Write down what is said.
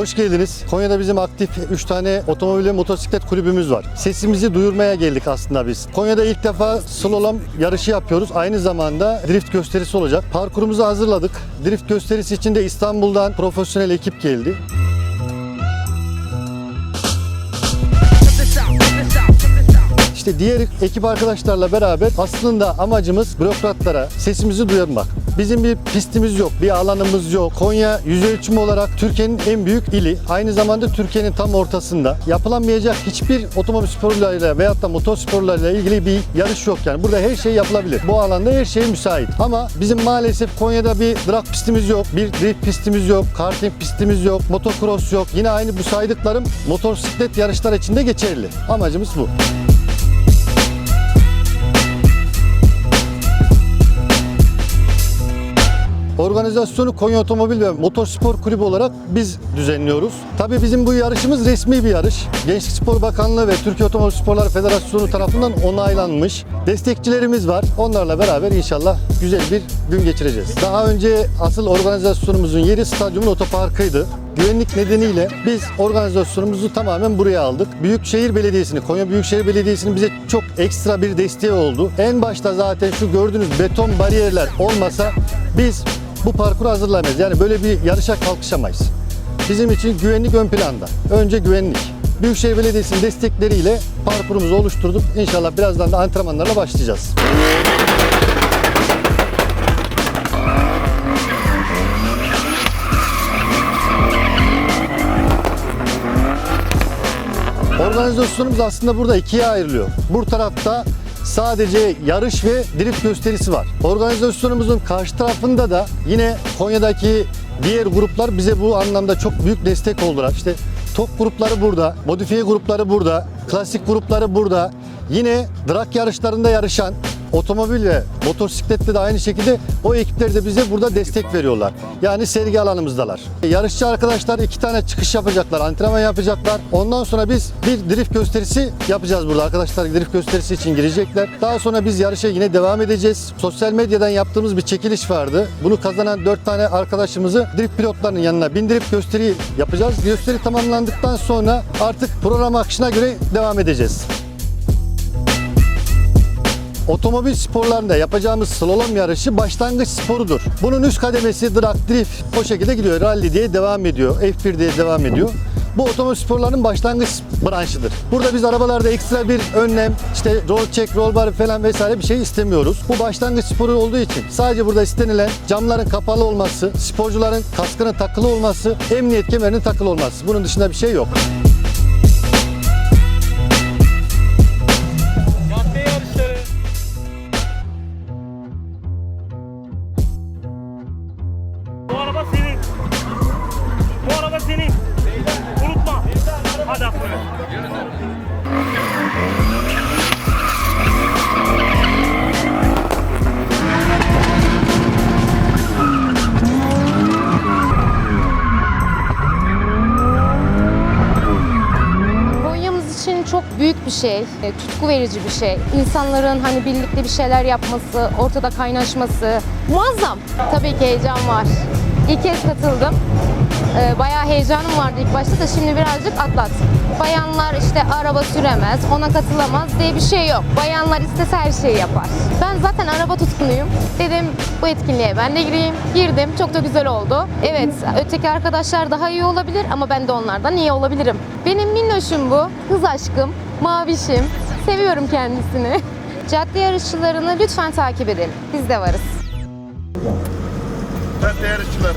Hoş geldiniz. Konya'da bizim aktif 3 tane otomobil ve motosiklet kulübümüz var. Sesimizi duyurmaya geldik aslında biz. Konya'da ilk defa slalom yarışı yapıyoruz. Aynı zamanda drift gösterisi olacak. Parkurumuzu hazırladık. Drift gösterisi için de İstanbul'dan profesyonel ekip geldi. İşte diğer ekip arkadaşlarla beraber aslında amacımız bürokratlara sesimizi duyurmak. Bizim bir pistimiz yok, bir alanımız yok. Konya yüz ölçümü olarak Türkiye'nin en büyük ili. Aynı zamanda Türkiye'nin tam ortasında. Yapılamayacak hiçbir otomobil sporlarıyla veyahut da motor sporlarıyla ilgili bir yarış yok yani. Burada her şey yapılabilir. Bu alanda her şey müsait. Ama bizim maalesef Konya'da bir drag pistimiz yok, bir drift pistimiz yok, karting pistimiz yok, motocross yok. Yine aynı bu saydıklarım motosiklet yarışlar için de geçerli. Amacımız bu. Organizasyonu Konya Otomobil ve Motorspor Kulübü olarak biz düzenliyoruz. Tabii bizim bu yarışımız resmi bir yarış. Gençlik Spor Bakanlığı ve Türkiye Otomobil Sporları Federasyonu tarafından onaylanmış. Destekçilerimiz var. Onlarla beraber inşallah güzel bir gün geçireceğiz. Daha önce asıl organizasyonumuzun yeri stadyumun otoparkıydı. Güvenlik nedeniyle biz organizasyonumuzu tamamen buraya aldık. Büyükşehir Belediyesi'ni, Konya Büyükşehir Belediyesi'nin bize çok ekstra bir desteği oldu. En başta zaten şu gördüğünüz beton bariyerler olmasa biz bu parkuru hazırlayamayız. Yani böyle bir yarışa kalkışamayız. Bizim için güvenlik ön planda. Önce güvenlik. Büyükşehir Belediyesi'nin destekleriyle parkurumuzu oluşturduk. İnşallah birazdan da antrenmanlarla başlayacağız. Organizasyonumuz aslında burada ikiye ayrılıyor. Bu tarafta sadece yarış ve drift gösterisi var. Organizasyonumuzun karşı tarafında da yine Konya'daki diğer gruplar bize bu anlamda çok büyük destek oldular. İşte top grupları burada, modifiye grupları burada, klasik grupları burada. Yine drag yarışlarında yarışan otomobil ve motosiklette de aynı şekilde o ekipler de bize burada destek veriyorlar. Yani sergi alanımızdalar. Yarışçı arkadaşlar iki tane çıkış yapacaklar, antrenman yapacaklar. Ondan sonra biz bir drift gösterisi yapacağız burada. Arkadaşlar drift gösterisi için girecekler. Daha sonra biz yarışa yine devam edeceğiz. Sosyal medyadan yaptığımız bir çekiliş vardı. Bunu kazanan dört tane arkadaşımızı drift pilotlarının yanına bindirip gösteri yapacağız. Gösteri tamamlandıktan sonra artık program akışına göre devam edeceğiz. Otomobil sporlarında yapacağımız slalom yarışı başlangıç sporudur. Bunun üst kademesi drag drift o şekilde gidiyor. Rally diye devam ediyor. F1 diye devam ediyor. Bu otomobil sporlarının başlangıç branşıdır. Burada biz arabalarda ekstra bir önlem, işte roll check, roll bar falan vesaire bir şey istemiyoruz. Bu başlangıç sporu olduğu için sadece burada istenilen camların kapalı olması, sporcuların kaskının takılı olması, emniyet kemerinin takılı olması. Bunun dışında bir şey yok. Araba senin. Unutma. Hadi. Konya'mız için çok büyük bir şey, e, tutku verici bir şey. İnsanların hani birlikte bir şeyler yapması, ortada kaynaşması muazzam. Tabii ki heyecan var. İlk kez katıldım. Ee, Bayağı heyecanım vardı ilk başta da şimdi birazcık atlat. Bayanlar işte araba süremez, ona katılamaz diye bir şey yok. Bayanlar istese her şeyi yapar. Ben zaten araba tutkunuyum. Dedim bu etkinliğe ben de gireyim. Girdim. Çok da güzel oldu. Evet, öteki arkadaşlar daha iyi olabilir ama ben de onlardan iyi olabilirim. Benim minnoşum bu. Kız aşkım, mavişim. Seviyorum kendisini. Cadde yarışçılarını lütfen takip edelim. Biz de varız. Cadde yarışçıları.